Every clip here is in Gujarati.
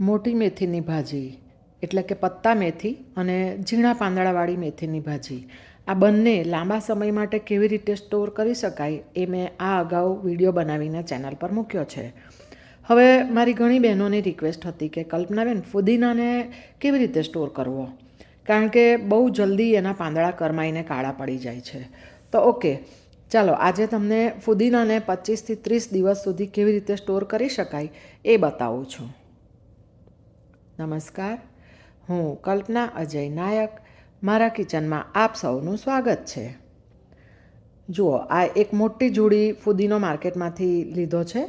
મોટી મેથીની ભાજી, એટલે કે પત્તા મેથી અને ઝીણા પાંદડાવાળી મેથીની ભાજી. આ બંને લાંબા સમય માટે કેવી રીતે સ્ટોર કરી શકાય એ મેં આ અગાઉ વીડિયો બનાવીને ચેનલ પર મૂક્યો છે. હવે મારી ઘણી બહેનોની રિક્વેસ્ટ હતી કે કલ્પનાબેન, ફુદીનાને કેવી રીતે સ્ટોર કરવો? કારણ કે બહુ જલ્દી એના પાંદડા કરમાઈને કાળા પડી જાય છે. તો ઓકે, ચાલો, આજે તમને ફુદીનાને પચીસથી ત્રીસ દિવસ સુધી કેવી રીતે સ્ટોર કરી શકાય એ બતાવું છું. નમસ્કાર. હું કલ્પના અજય નાયક. મારા કિચનમાં આપ સૌનું સ્વાગત છે. જુઓ, આ એક મોટી જુડી ફુદીનો માર્કેટમાંથી લીધો છે.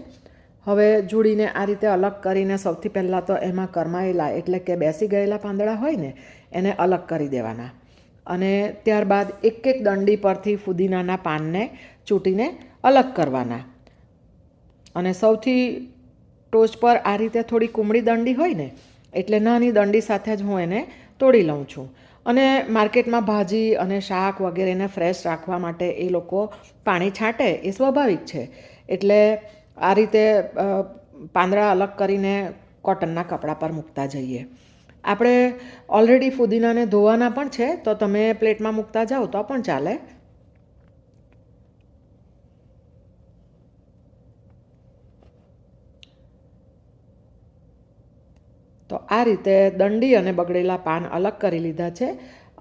હવે જુડીને આ રીતે અલગ કરીને સૌથી પહેલાં તો એમાં કરમાયેલા એટલે કે બેસી ગયેલા પાંદડા હોય ને, એને અલગ કરી દેવાના. અને ત્યારબાદ એક એક દંડી પરથી ફુદીનાના પાનને ચૂંટીને અલગ કરવાના. અને સૌથી ટોચ પર આ રીતે થોડી કુમળી દંડી હોય ને એટલે નાની દંડી સાથે જ હું એને તોડી લઉં છું. અને માર્કેટમાં ભાજી અને શાક વગેરેને ફ્રેશ રાખવા માટે એ લોકો પાણી છાંટે એ સ્વાભાવિક છે. એટલે આ રીતે પાંદડા અલગ કરીને કોટનના કપડા પર મૂકતા જઈએ. આપણે ઓલરેડી ફુદીનાને ધોવાના પણ છે, તો તમે પ્લેટમાં મૂકતા જાઓ તો પણ ચાલે. તો આ રીતે દંડી અને બગડેલા પાન અલગ કરી લીધા છે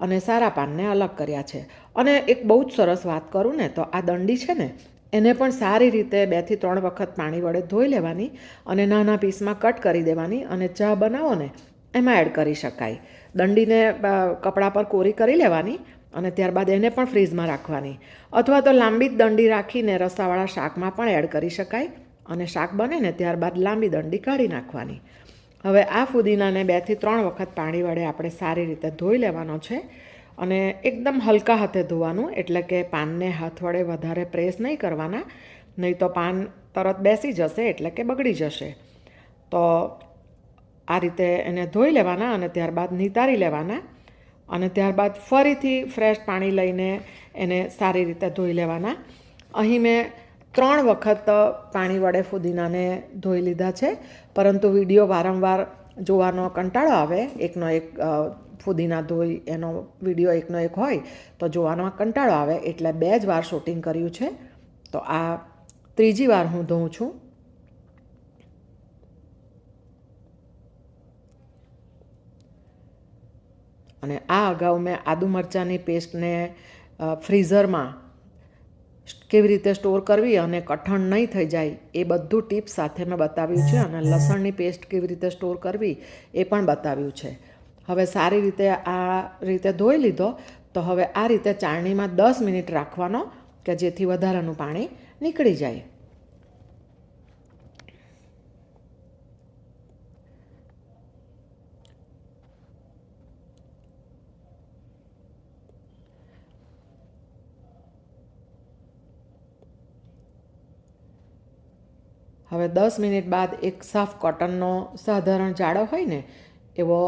અને સારા પાનને અલગ કર્યા છે. અને એક બહુ જ સરસ વાત કરું ને, તો આ દંડી છે ને, એને પણ સારી રીતે બેથી ત્રણ વખત પાણી વડે ધોઈ લેવાની અને નાના પીસમાં કટ કરી દેવાની અને ચા બનાવો ને, એમાં એડ કરી શકાય. દંડીને કપડાં પર કોરી કરી લેવાની અને ત્યારબાદ એને પણ ફ્રીઝમાં રાખવાની. અથવા તો લાંબી જ દંડી રાખીને રસાવાળા શાકમાં પણ એડ કરી શકાય અને શાક બને ને, ત્યારબાદ લાંબી દંડી કાઢી નાખવાની. હવે આ ફુદીનાને બેથી ત્રણ વખત પાણી વડે આપણે સારી રીતે ધોઈ લેવાનો છે અને એકદમ હલકા હાથે ધોવાનું, એટલે કે પાનને હાથ વડે વધારે પ્રેસ નહીં કરવાના, નહીં તો પાન તરત બેસી જશે, એટલે કે બગડી જશે. તો આ રીતે એને ધોઈ લેવાના અને ત્યારબાદ નિતારી લેવાના અને ત્યારબાદ ફરીથી ફ્રેશ પાણી લઈને એને સારી રીતે ધોઈ લેવાના. અહીં મેં ત્રણ વખત પાણી વડે ફુદીનાને ધોઈ લીધા છે, પરંતુ વીડિયો વારંવાર જોવાનો કંટાળો આવે. એકનો એક ફુદીના ધોઈ, એનો વીડિયો એકનો એક હોય તો જોવાનો કંટાળો આવે. એટલે બે જ વાર શૂટિંગ કર્યું છે. તો આ ત્રીજી વાર હું ધોઉં છું. અને આ અગાઉ મેં આદુ મરચાંની પેસ્ટને ફ્રીઝરમાં કેવી રીતે સ્ટોર કરવી અને કઠણ નહીં થઈ જાય એ બધું ટીપ સાથે મેં બતાવ્યું છે અને લસણની પેસ્ટ કેવી રીતે સ્ટોર કરવી એ પણ બતાવ્યું છે. હવે સારી રીતે આ રીતે ધોઈ લીધો તો હવે આ રીતે ચાળણીમાં દસ મિનિટ રાખવાનો કે જેથી વધારાનું પાણી નીકળી જાય. હવે દસ મિનિટ બાદ એક સાફ કોટનનો સાધારણ જાડો હોય ને, એવો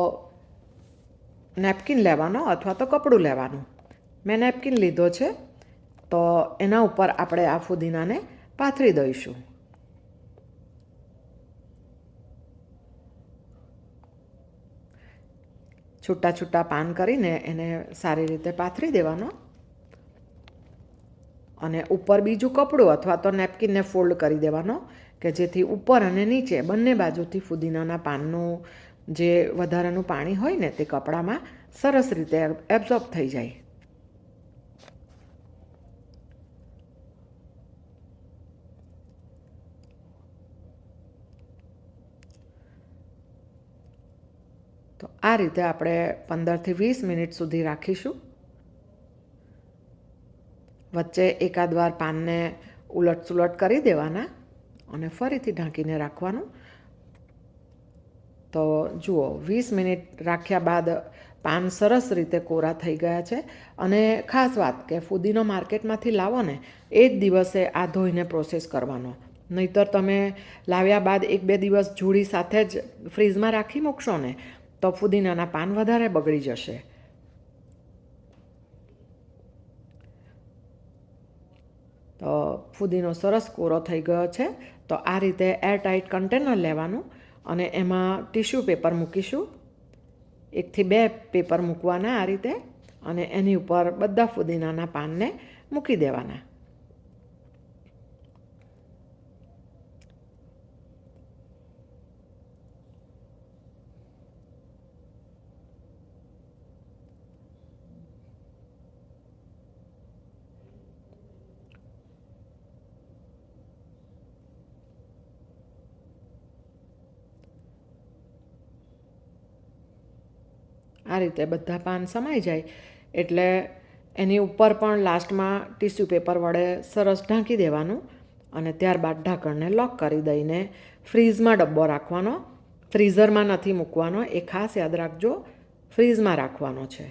નેપકિન લેવાનો અથવા તો કપડું લેવાનું. મેં નેપકિન લીધો છે, તો એના ઉપર આપણે આ ફુદીનાને પાથરી દઈશું. છૂટા છૂટા પાન કરીને એને સારી રીતે પાથરી દેવાનો. અને ઉપર બીજું કપડું અથવા તો નેપકિનને ફોલ્ડ કરી દેવાનો. કે જેથી ઉપર અને નીચે બંને બાજુથી ફુદીનાના પાનનું જે વધારાનું પાણી હોય ને તે કપડામાં સરસ રીતે એબ્ઝોર્બ થઈ જાય. તો આ રીતે આપણે પંદરથી વીસ મિનિટ સુધી રાખીશું. વચ્ચે એકાદ વાર પાનને ઉલટસુલટ કરી દેવાના. અને ફરીથી ઢાંકીને રાખવાનું તો જુઓ વીસ મિનિટ રાખ્યા બાદ પાન સરસ રીતે કોરા થઈ ગયા છે અને ખાસ વાત કે ફુદીનો માર્કેટમાંથી લાવો ને એ જ દિવસે આ ધોઈને પ્રોસેસ કરવાનો નહીતર તમે લાવ્યા બાદ એક બે દિવસ જોડી સાથે જ ફ્રીઝમાં રાખી મૂકશો ને તો ફુદીનાના પાન વધારે બગડી જશે ફુદીનો સરસ કોરો થઈ ગયો છે. તો આ રીતે એરટાઇટ કન્ટેનર લેવાનું અને એમાં ટીશ્યુ પેપર મૂકીશું. એકથી બે પેપર મૂકવાના આ રીતે અને એની ઉપર બધા ફુદીનાના પાનને મૂકી દેવાના. આ રીતે બધા પાન સમાઈ જાય. એટલે એની ઉપર પણ લાસ્ટમાં ટીશ્યુ પેપર વડે સરસ ઢાંકી દેવાનું અને ત્યારબાદ ઢાંકણને લોક કરી દઈને ફ્રીઝમાં ડબ્બો રાખવાનો. ફ્રીઝરમાં નથી મૂકવાનો. એ ખાસ યાદ રાખજો, ફ્રીઝમાં રાખવાનો છે.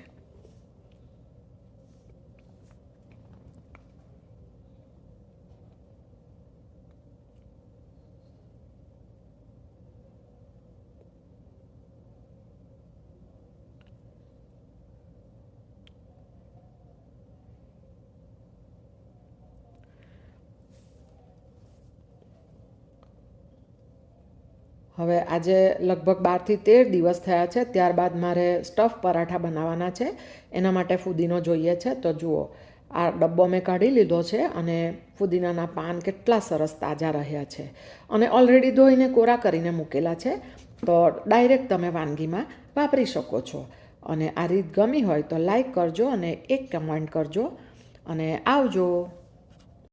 હવે આજે લગભગ બારથી તેર દિવસ થયા છે, ત્યારબાદ મારે સ્ટફ પરાઠા બનાવવાના છે, એના માટે ફુદીનો જોઈએ છે. તો જુઓ, આ ડબ્બો મેં કાઢી લીધો છે અને ફુદીનાના પાન કેટલા સરસ તાજા રહ્યા છે. અને ઓલરેડી ધોઈને કોરા કરીને મૂકેલા છે. તો ડાયરેક્ટ તમે વાનગીમાં વાપરી શકો છો. અને આ રીત ગમી હોય તો લાઈક કરજો અને એક કમેન્ટ કરજો. અને આવજો.